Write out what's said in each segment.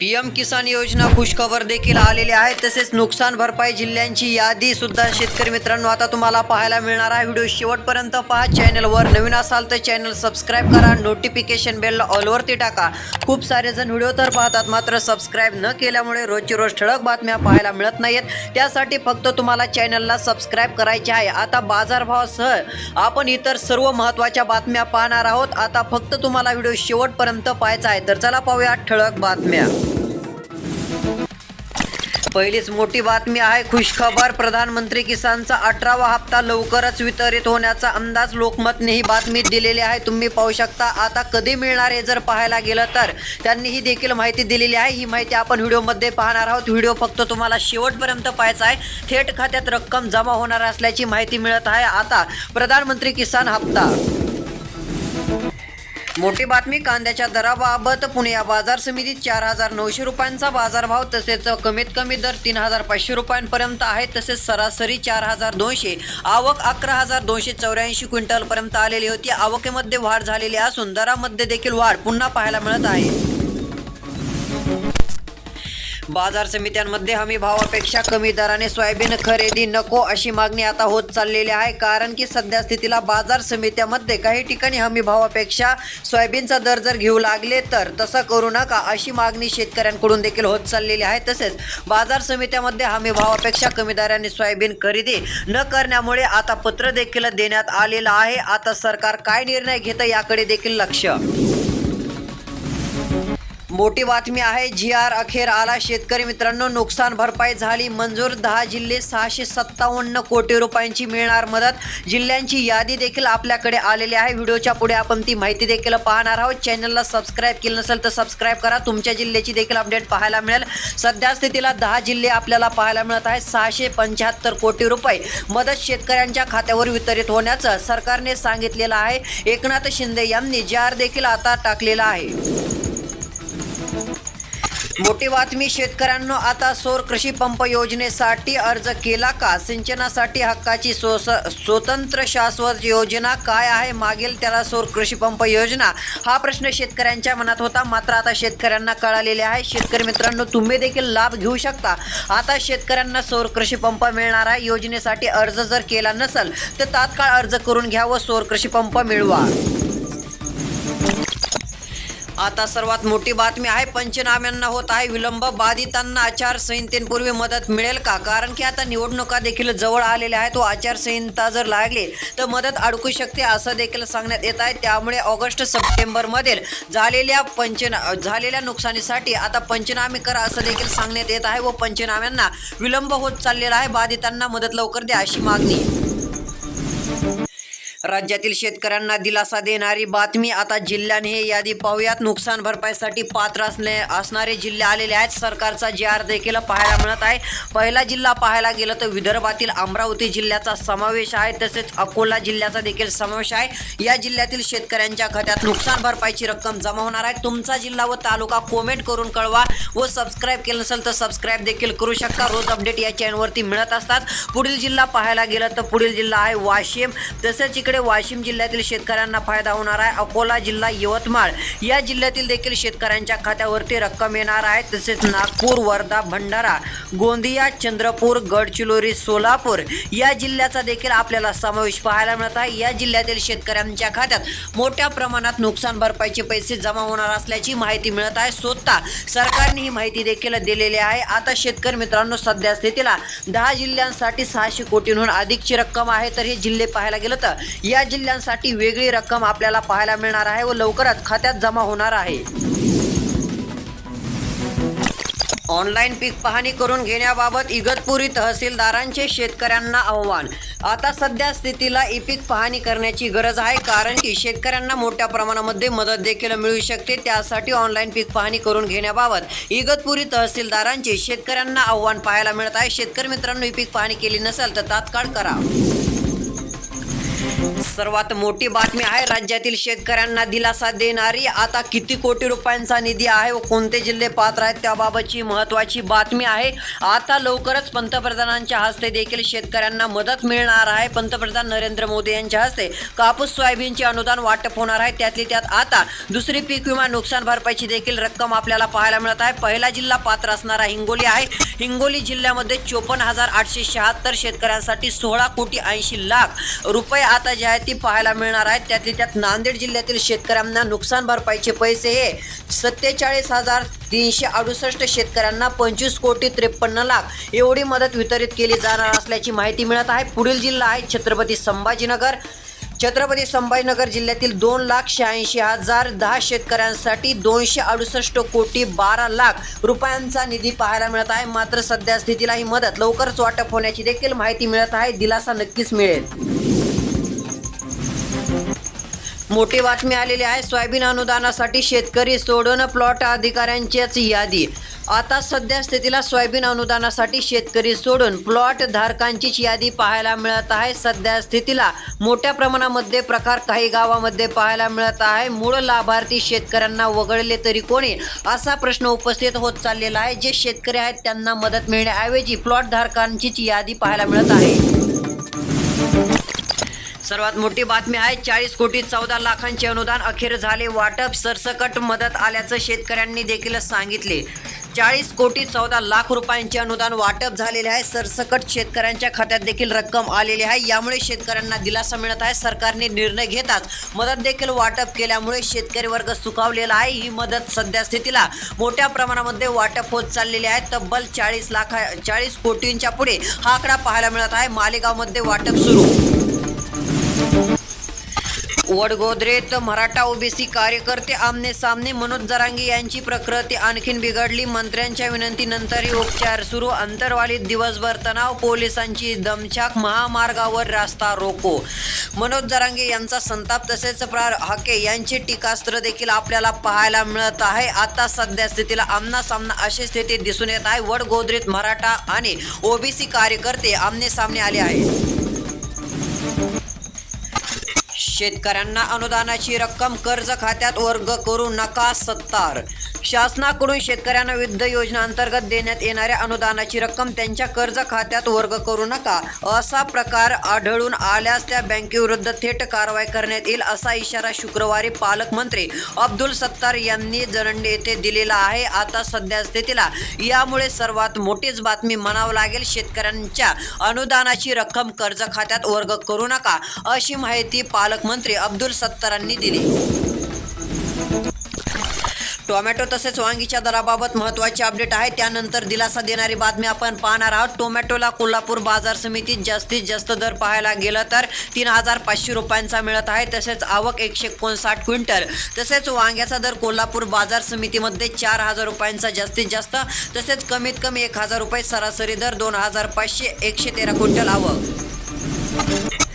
PM किसान योजना खुशखबर देखील आलेली आहे. तसेच नुकसान भरपाई जिल्ह्यांची यादी सुद्धा शेतकरी मित्रांनो आता तुम्हाला पाहायला मिळणार आहे. व्हिडिओ शेवटपर्यंत पहा. चॅनलवर नवीन असाल तर चॅनल सबस्क्राईब करा. नोटिफिकेशन बेल ऑलवरती टाका. खूप सारे जण व्हिडिओ तर पाहतात मात्र सबस्क्राईब न केल्यामुळे रोजची रोज ठळक बातम्या पाहायला मिळत नाहीत त्यासाठी फक्त तुम्हाला चॅनलला सबस्क्राईब करायचे आहे. आता बाजारभावासह आपण इतर सर्व महत्त्वाच्या बातम्या पाहणार आहोत. आता फक्त तुम्हाला व्हिडिओ शेवटपर्यंत पाहायचा आहे. तर चला पाहूया ठळक बातम्या. पहिलीच मोठी बातमी आहे खुशखबर. प्रधानमंत्री किसानचा अठरावा हप्ता लवकरच वितरित होण्याचा अंदाज लोकमतने ही बातमी दिलेली आहे. तुम्ही पाहू शकता आता कधी मिळणार हे जर पाहायला गेलं तर. त्यांनी ही देखील माहिती दिलेली आहे. ही माहिती आपण व्हिडिओमध्ये पाहणार आहोत. व्हिडिओ फक्त तुम्हाला शेवटपर्यंत पाहायचा आहे. थेट खात्यात रक्कम जमा होणार असल्याची माहिती मिळत आहे. आता प्रधानमंत्री किसान हप्ता. मोठी बातमी कांद्याच्या दराबाबत पुणे या बाजार समितीत चार हजार नऊशे रुपयांचा बाजारभाव तसेच कमीत कमी दर तीन हजार पाचशे रुपयांपर्यंत आहे तसेच सरासरी चार हजार दोनशे आवक अकरा हजार दोनशे चौऱ्याऐंशी क्विंटलपर्यंत आलेली होती. आवकेमध्ये वाढ झालेली असून दरामध्ये देखील वाढ पुन्हा पाहायला मिळत आहे. बाजार समित्यांमध्ये हमी भावापेक्षा कमी दराने सोयाबीन खरेदी नको अशी मागणी आता होत चाललेली आहे. कारण की सध्या स्थितीला बाजार समित्यामध्ये काही ठिकाणी हमी भावापेक्षा सोयाबीनचा दर जर घेऊ लागले तर तसं करू नका अशी मागणी शेतकऱ्यांकडून देखील होत चाललेली आहे. तसेच बाजार समित्यामध्ये हमी भावापेक्षा कमी दराने सोयाबीन खरेदी न करण्यामुळे आता पत्र देखील देण्यात आलेलं आहे. आता सरकार काय निर्णय घेतं याकडे देखील लक्ष. मोठी बातमी आहे जी आर अखेर आला. शेतकरी मित्रांनो नुकसान भरपाई झाली. मंजूर दहा जिल्हे सहाशे सत्तावन्न कोटी रुपयांची मिळणार मदत. जिल्ह्यांची यादी देखील आपल्याकडे आलेली आहे. व्हिडिओच्या पुढे आपण ती माहिती देखील पाहणार आहोत. चॅनलला सबस्क्राईब केलं नसेल तर सबस्क्राईब करा. तुमच्या जिल्ह्याची देखील अपडेट पाहायला मिळेल. सध्या स्थितीला दहा जिल्हे आपल्याला पाहायला मिळत आहे सहाशे पंच्याहत्तर कोटी रुपये मदत शेतकऱ्यांच्या खात्यावर वितरित होण्याचं सरकारने सांगितलेलं आहे. एकनाथ शिंदे यांनी जी आर देखील आता टाकलेला आहे. मोठी बातमी शेतकऱ्यांनो आता सौर कृषी पंप योजनेसाठी अर्ज केला का? सिंचनासाठी हक्काची सोस स्वतंत्र शाश्वत योजना काय आहे? मागील त्याला सौर कृषी पंप योजना? हा प्रश्न शेतकऱ्यांच्या मनात होता. मात्र आता शेतकऱ्यांना कळालेले आहे. शेतकरी मित्रांनो तुम्ही देखील लाभ घेऊ शकता. आता शेतकऱ्यांना सौर कृषी पंप मिळणार आहे. योजनेसाठी अर्ज जर केला नसेल तर तात्काळ अर्ज करून घ्या व सौर कृषी पंप मिळवा. आता सर्वात मोठी बातमी आहे पंचनाम्यांना होत आहे विलंब बाधितांना आचारसंहितेपूर्वी मदत मिळेल का? कारण की आता निवडणुका देखील जवळ आलेल्या आहेत व आचारसंहिता जर लागली तर मदत अडकू शकते असं देखील सांगण्यात येत आहे. त्यामुळे ऑगस्ट सप्टेंबरमध्ये झालेल्या पंचना झालेल्या नुकसानीसाठी आता पंचनामे करा असं देखील सांगण्यात येत आहे व पंचनाम्यांना विलंब होत चाललेला आहे. बाधितांना मदत लवकर द्या अशी मागणी राज्यातील शेतकऱ्यांना दिलासा देणारी बातमी आता जिल्ह्याने हे यादी पाहूयात. नुकसान भरपाईसाठी पात्र असणे असणारे जिल्हे आलेले आहेत. सरकारचा जे आर देखील पाहायला मिळत आहे. पहिला जिल्हा पाहायला गेलं तर विदर्भातील अमरावती जिल्ह्याचा समावेश आहे. तसेच अकोला जिल्ह्याचा देखील समावेश आहे. या जिल्ह्यातील शेतकऱ्यांच्या खात्यात नुकसान भरपाईची रक्कम जमा होणार आहे. तुमचा जिल्हा व तालुका कॉमेंट करून कळवा व सबस्क्राईब केलं नसेल तर सबस्क्राईब देखील करू शकता. रोज अपडेट या चॅनलवरती मिळत असतात. पुढील जिल्हा पाहायला गेलं तर पुढील जिल्हा आहे वाशिम. तसेच इकडे वाशिम जिल्ह्यातील शेतकऱ्यांना फायदा होणार आहे. अकोला जिल्हा यवतमाळ या जिल्ह्यातील देखील शेतकऱ्यांच्या खात्यावरती रक्कम येणार आहे. तसेच नागपूर वर्धा भंडारा गोंदिया चंद्रपूर गडचिरोली सोलापूर या जिल्ह्याचा देखील आपल्याला समावेश पाहायला मिळत आहे. या जिल्ह्यातील शेतकऱ्यांच्या खात्यात मोठ्या प्रमाणात नुकसान भरपाईचे पैसे जमा होणार असल्याची माहिती मिळत आहे. स्वतः सरकारने ही माहिती देखील दिलेली आहे. आता शेतकरी मित्रांनो सध्या स्थितीला दहा जिल्ह्यांसाठी सहाशे कोटींहून अधिकची रक्कम आहे. तर हे जिल्हे पाहायला गेलं तर या जिल्ह्यांसाठी वेगळी रक्कम आपल्याला पाहायला मिळणार आहे व लवकरच खात्यात जमा होणार आहे. ऑनलाईन पीक पाहणी करून घेण्याबाबत इगतपुरी तहसीलदारांचे शेतकऱ्यांना आव्हान. आता सध्या स्थितीला ई पीक पाहणी करण्याची गरज आहे कारण की शेतकऱ्यांना मोठ्या प्रमाणामध्ये मदत देखील मिळू शकते. त्यासाठी ऑनलाईन पीक पाहणी करून घेण्याबाबत इगतपुरी तहसीलदारांचे शेतकऱ्यांना आव्हान पाहायला मिळत आहे. शेतकरी मित्रांनो ई पीक पाहणी केली नसेल तर तात्काळ करा. सर्वात मोठी बातमी आहे राज्यातील शेतकऱ्यांना दिलासा देणारी. आता किती कोटी रुपयांचा निधी आहे व कोणते जिल्हे पात्र आहेत त्याबाबतची महत्त्वाची बातमी आहे. आता लवकरच पंतप्रधानांच्या हस्ते देखील शेतकऱ्यांना मदत मिळणार आहे. पंतप्रधान नरेंद्र मोदी यांच्या हस्ते कापूस सोयाबीनचे अनुदान वाटप होणार आहे. त्यातली त्यात आता दुसरी पीक विमा नुकसान भरपाईची देखील रक्कम आपल्याला पाहायला मिळत आहे. पहिला जिल्हा पात्र असणारा हिंगोली आहे. हिंगोली जिल्ह्यामध्ये चोपन्न हजार आठशे शहात्तर शेतकऱ्यांसाठी सोळा कोटी ऐंशी लाख रुपये आता जे आहे ती पाहायला मिळणार आहेत त्यातली त्यात नांदेड जिल्ह्यातील शेतकऱ्यांना नुकसान भरपाईचे पैसे हे सत्तेचाळीस हजार तीनशे अडुसष्ट शेतकऱ्यांना पंचवीस कोटी त्रेपन्न लाख एवढी मदत वितरित केली जाणार असल्याची माहिती मिळत आहे. पुढील जिल्हा आहे छत्रपती संभाजीनगर. छत्रपती संभाजीनगर जिल्ह्यातील दोन लाख शहाऐंशी हजार दहा शेतकऱ्यांसाठी दोनशे अडुसष्ट कोटी बारा लाख रुपयांचा निधी पाहायला मिळत आहे. मात्र सध्या स्थितीला ही मदत लवकरच वाटप होण्याची देखील माहिती मिळत आहे. दिलासा नक्कीच मिळेल. मोठी बातमी आलेली आहे. सोयाबीन अनुदानासाठी शेतकरी सोडून प्लॉट अधिकाऱ्यांचीच यादी. आता सध्या स्थितीला सोयाबीन अनुदानासाठी शेतकरी सोडून प्लॉट धारकांचीच यादी पाहायला मिळत आहे. सध्या स्थितीला मोठ्या प्रमाणामध्ये प्रकार काही गावामध्ये पाहायला मिळत आहे. मूळ लाभार्थी शेतकऱ्यांना वगळले तरी कोणी? असा प्रश्न उपस्थित होत चाललेला आहे. जे शेतकरी आहेत त्यांना मदत मिळण्याऐवजी प्लॉट धारकांचीच यादी पाहायला मिळत आहे. सर्वात मोठी बातमी आहे चाळीस कोटी चौदा लाखांचे अनुदान अखेर झाले वाटप सरसकट मदत आल्याचं शेतकऱ्यांनी देखील सांगितले. चाळीस कोटी चौदा लाख रुपयांचे अनुदान वाटप झालेले आहे सरसकट शेतकऱ्यांच्या खात्यात देखील रक्कम आलेली आहे. यामुळे शेतकऱ्यांना दिलासा मिळत आहे सरकारने निर्णय घेताच मदत देखील वाटप केल्यामुळे शेतकरी वर्ग सुखावलेला आहे. ही मदत सध्या स्थितीला मोठ्या प्रमाणामध्ये वाटप होत चाललेली आहे. तब्बल चाळीस लाखा चाळीस कोटींच्या पुढे हा आकडा पाहायला मिळत आहे. मालेगावमध्ये वाटप सुरू. वडगोद्रेत मराठा ओबीसी कार्यकर्ते आमने सामने मनोज जरांगे यांची प्रकृती आणखीन बिघडली. मंत्र्यांच्या विनंतीनंतरही उपचार सुरू. अंतरवालीत दिवसभर तणाव पोलिसांची दमछाक महामार्गावर रास्ता रोको. मनोज जरांगे यांचा संताप तसेच प्रार हाके यांचे टीकास्त्र देखील आपल्याला पाहायला मिळत आहे. आता सध्या स्थितीला आमना सामना अशी स्थिती दिसून येत आहे. वडगोद्रेत मराठा आणि ओबीसी कार्यकर्ते आमने सामने आले आहेत. शेतकऱ्यांना अनुदानाची रक्कम कर्ज खात्यात वर्ग करू नका सत्तार. शासनाकडून शेतकऱ्यांना विविध योजना अंतर्गत देण्यात येणाऱ्या अनुदानाची रक्कम त्यांच्या कर्ज खात्यात वर्ग करू नका असा प्रकार आढळून आल्यास त्या बँकेविरुद्ध थेट कारवाई करण्यात येईल असा इशारा शुक्रवारी पालकमंत्री अब्दुल सत्तार यांनी जरंडे येथे दिलेला आहे. आता सध्या स्थितीला यामुळे सर्वात मोठीच बातमी म्हणावं लागेल शेतकऱ्यांच्या अनुदानाची रक्कम कर्ज खात्यात वर्ग करू नका अशी माहिती पालकमंत्री अब्दुल सत्तारांनी दिली. टोमॅटो तसेच वांगीच्या दराबाबत महत्त्वाचे अपडेट आहे. त्यानंतर दिलासा देणारी बातमी आपण पाहणार आहोत. टोमॅटोला कोल्हापूर बाजार समितीत जास्तीत जास्त दर पाहायला गेलं तर तीन हजार पाचशे रुपयांचा मिळत आहे. तसेच आवक एकशे एकोणसाठ क्विंटल. तसेच वांग्याचा दर कोल्हापूर बाजार समितीमध्ये चार हजार रुपयांचा जास्तीत जास्त. तसेच कमीत कमी एक हजार रुपये सरासरी दर दोन हजार पाचशे एकशे तेरा क्विंटल आवक.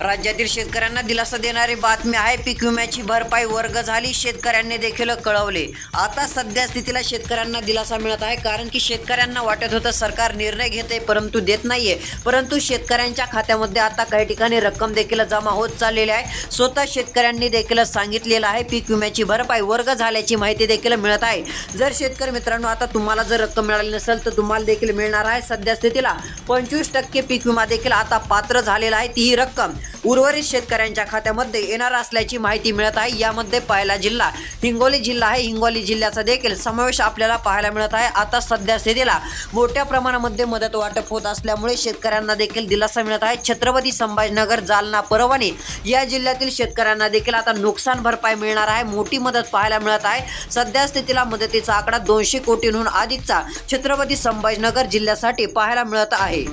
राज्यातील शेतकऱ्यांना दिलासा देणारी बातमी आहे. पीक विम्याची भरपाई वर्ग झाली. शेतकऱ्यांनी देखील कळवले. आता सध्या स्थितीला शेतकऱ्यांना दिलासा मिळत आहे. कारण की शेतकऱ्यांना वाटत होतं सरकार निर्णय घेते परंतु देत नाहीये. परंतु शेतकऱ्यांच्या खात्यामध्ये आता काही ठिकाणी रक्कम देखील जमा होत चाललेली आहे. स्वतः शेतकऱ्यांनी देखील सांगितलेलं आहे पीक विम्याची भरपाई वर्ग झाल्याची माहिती देखील मिळत आहे. जर शेतकरी मित्रांनो आता तुम्हाला जर रक्कम मिळाली नसेल तर तुम्हाला देखील मिळणार आहे. सध्या स्थितीला पंचवीस टक्के पीक विमा देखील आता पात्र झालेला आहे. ती रक्कम उर्वरित शेतकऱ्यांच्या खात्यामध्ये येणार असल्याची माहिती मिळत आहे. यामध्ये पहिला जिल्हा हिंगोली जिल्हा आहे. हिंगोली जिल्ह्याचा देखील समावेश आपल्याला पाहायला मिळत आहे. आता सध्या स्थितीला मोठ्या प्रमाणामध्ये मदत वाटप होत असल्यामुळे शेतकऱ्यांना देखील दिलासा मिळत आहे. छत्रपती संभाजीनगर जालना परभणी या जिल्ह्यातील शेतकऱ्यांना देखील आता नुकसान भरपाई मिळणार आहे. मोठी मदत पाहायला मिळत आहे. सध्या स्थितीला मदतीचा आकडा दोनशे कोटींहून अधिकचा छत्रपती संभाजीनगर जिल्ह्यासाठी पाहायला मिळत आहे.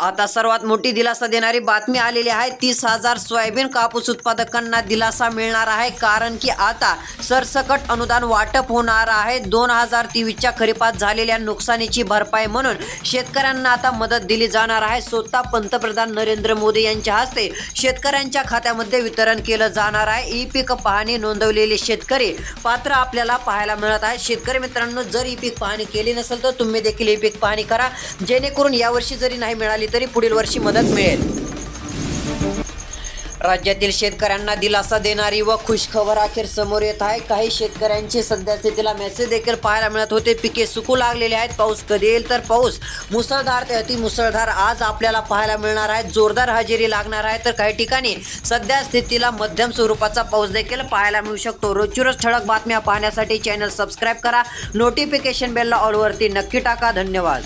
आता सर्वात मोठी दिलासा देणारी बातमी आलेली आहे. तीस हजार सोयाबीन कापूस उत्पादकांना दिलासा मिळणार आहे. कारण की आता सरसकट अनुदान वाटप होणार आहे. दोन हजार तेवीसच्या खरीपात झालेल्या नुकसानीची भरपाई म्हणून शेतकऱ्यांना आता मदत दिली जाणार आहे. स्वतः पंतप्रधान नरेंद्र मोदी यांच्या हस्ते शेतकऱ्यांच्या खात्यामध्ये वितरण केलं जाणार आहे. ई पीक पाहणी नोंदवलेले शेतकरी पात्र आपल्याला पाहायला मिळत आहे शेतकरी मित्रांनो जर ई पीक पाहणी केली नसेल तर तुम्ही देखील ई पीक पाहणी करा. जेणेकरून यावर्षी जरी नाही मिळाली झाली तरी पुढील वर्षी मदत मिळेल. राज्यातील शेतकऱ्यांना दिलासा देणारी व खुशखबर अखेर समोर येत आहे. काही शेतकऱ्यांची सध्या स्थितीला मेसेज देखील पाहायला मिळत होते. पिके सुकू लागलेले आहेत. पाऊस कधी येईल तर पाऊस. मुसळधार ते अति मुसळधार आज आपल्याला पाहायला मिळणार आहे. जोरदार हजेरी लागणार आहे. तर काही ठिकाणी सध्या स्थितीला मध्यम स्वरूपाचा पाऊस देखील पाहायला मिळू शकतो. रोजची रोज ठळक बातम्या पाहण्यासाठी चॅनल सबस्क्राईब करा. नोटिफिकेशन बेलला ऑलवरती नक्की टाका. धन्यवाद.